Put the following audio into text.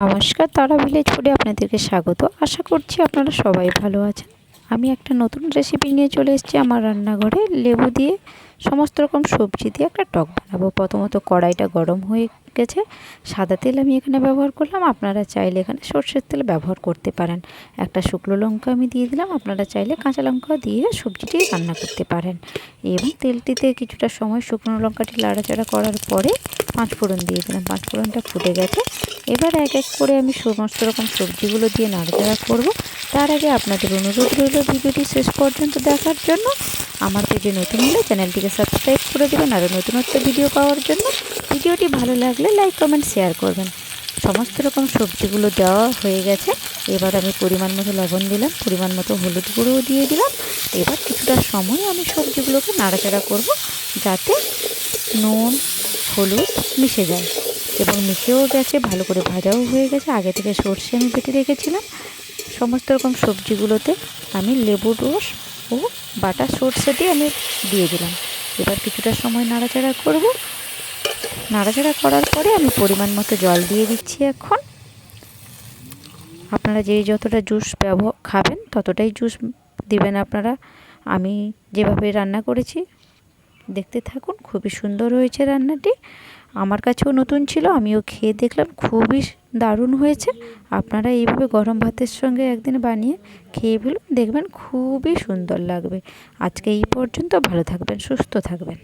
নমস্কার, তারা ভিলেজ ফুডে আপনাদেরকে স্বাগত। আশা করছি আপনারা সবাই ভালো আছেন। আমি একটা নতুন রেসিপি নিয়ে চলে এসেছি আমার রান্নাঘরে। লেবু দিয়ে সমস্ত রকম সবজি দিয়ে একটা টক বানাবো। প্রথমত কড়াইটা গরম হয়ে গেছে। সাদা তেল আমি এখানে ব্যবহার করলাম। আপনারা চাইলে এখানে সর্ষের তেল ব্যবহার করতে পারেন। একটা শুকনো লঙ্কা আমি দিয়ে দিলাম। আপনারা চাইলে কাঁচা লঙ্কা দিয়ে সবজিটি রান্না করতে পারেন। এবং তেলটিতে কিছুটা সময় শুকনো লঙ্কাটি লাড়াচাড়া করার পরে পাঁচ ফোড়ন দিয়ে দিলাম। পাঁচ ফোড়নটা ফুটে গেছে। এবার এক এক করে আমি সমস্ত রকম সবজিগুলো দিয়ে নাড়াচাড়া করব। তার আগে আপনাদের অনুরোধ রইল ভিডিওটি শেষ পর্যন্ত দেখার জন্য। আমার পেজে নতুন হলে চ্যানেলটিকে সাবস্ক্রাইব করে দেবেন আরও নতুনত্ব ভিডিও পাওয়ার জন্য। ভিডিওটি ভালো লাগলে লাইক, কমেন্ট, শেয়ার করবেন। সমস্ত রকম সবজিগুলো দেওয়া হয়ে গেছে। এবার আমি পরিমাণ মতো লবণ দিলাম। পরিমাণ মতো হলুদ গুঁড়োও দিয়ে দিলাম। এবার কিছুটা সময় আমি সবজিগুলোকে নাড়াচাড়া করব। যাতে নুন হলুদ মিশে যায় এবং মিশেও গেছে, ভালো করে ভাজাও হয়ে গেছে। আগে থেকে সর্ষে আমি বেটে রেখেছিলাম। সমস্ত রকম সবজিগুলোতে আমি লেবুর রস ও বাটা সর্ষে দিয়ে আমি দিয়ে দিলাম। এবার কিছুটা সময় নাড়াচাড়া করব। নাড়াচাড়া করার পরে আমি পরিমাণ মতো জল দিয়ে দিচ্ছি এখন। আপনারা যেই যতটা জুস ব্যবহার খাবেন ততটাই জুস দিবেন আপনারা। আমি যেভাবে রান্না করেছি দেখতে থাকুন, খুবই সুন্দর হয়েছে রান্নাটি। আমার কাছেও নতুন ছিল, আমিও খেয়ে দেখলাম, খুবই দারুণ হয়েছে। আপনারা এইভাবে গরম ভাতের সঙ্গে একদিন বানিয়ে খেয়ে ফেলুন, দেখবেন খুবই সুন্দর লাগবে। আজকে এই পর্যন্ত, ভালো থাকবেন, সুস্থ থাকবেন।